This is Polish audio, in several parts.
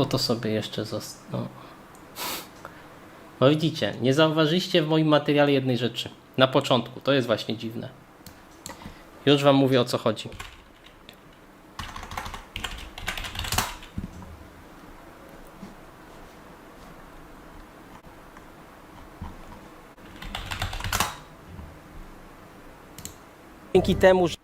Bo to sobie jeszcze zostało. No widzicie, nie zauważyliście w moim materiale jednej rzeczy. Na początku, to jest właśnie dziwne. Już wam mówię o co chodzi. Dzięki temu, że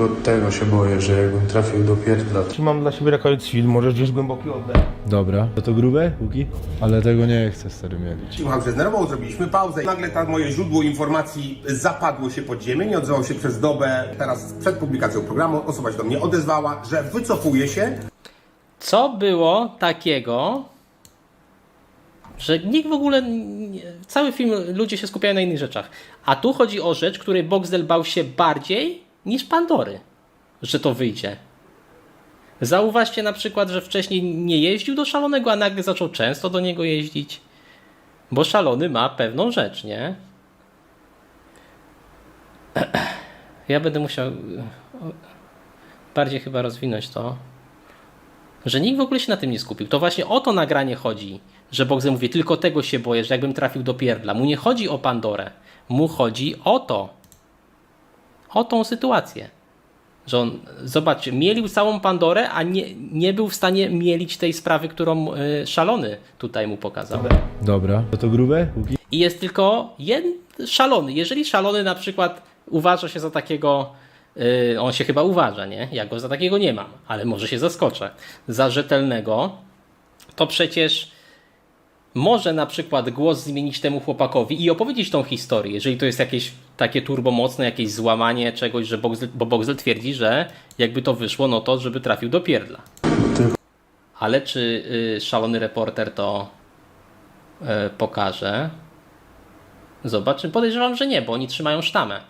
Tylko tego się boję, że jakbym trafił do pierdla, to Mam dla siebie na koniec film, możesz gdzieś głęboki oddech. Dobra. To to grube, Łuki? Ale tego nie chcę stary mielić. Słucham, że zdenerwował, zrobiliśmy pauzę. Nagle ta moje źródło informacji zapadło się pod ziemię, nie odzywał się przez dobę. Teraz przed publikacją programu osoba się do mnie odezwała, że wycofuje się, co było takiego, że nikt w ogóle, nie, cały film ludzie się skupiają na innych rzeczach. A tu chodzi o rzecz, której Boxdel bał się bardziej niż Pandory, że to wyjdzie. Zauważcie na przykład, że wcześniej nie jeździł do szalonego, a nagle zaczął często do niego jeździć. Bo szalony ma pewną rzecz, nie? Ja będę musiał e, bardziej chyba rozwinąć to że nikt w ogóle się na tym nie skupił. To właśnie o to nagranie chodzi, że Bogdan mówi, tylko tego się boję, że jakbym trafił do pierdla. Mu nie chodzi o Pandorę, mu chodzi o to, o tą sytuację. Że on, zobaczcie, mielił całą Pandorę, a nie, nie był w stanie mielić tej sprawy, którą y, szalony tutaj mu pokazał. Dobra. To to grube, Łuki? I jest tylko jeden szalony. Jeżeli szalony na przykład uważa się za takiego, yy, on się chyba uważa, nie? Ja go za takiego nie mam, ale może się zaskoczę. Za rzetelnego, to przecież może na przykład głos zmienić temu chłopakowi i opowiedzieć tą historię, jeżeli to jest jakieś takie turbomocne, jakieś złamanie czegoś, że Boxel, bo twierdzi, że jakby to wyszło, no to żeby trafił do pierdla. Ale czy y, szalony reporter to y, pokaże? Zobaczymy. Podejrzewam, że nie, bo oni trzymają sztamę.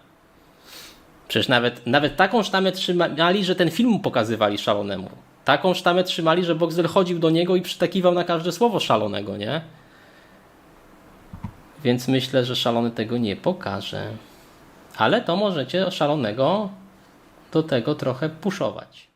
Przecież nawet, nawet taką sztamę trzymali, że ten film pokazywali szalonemu. Taką sztamę trzymali, że Boxel chodził do niego i przytakiwał na każde słowo szalonego, nie? Więc myślę, że szalony tego nie pokaże. Ale to możecie szalonego do tego trochę puszować.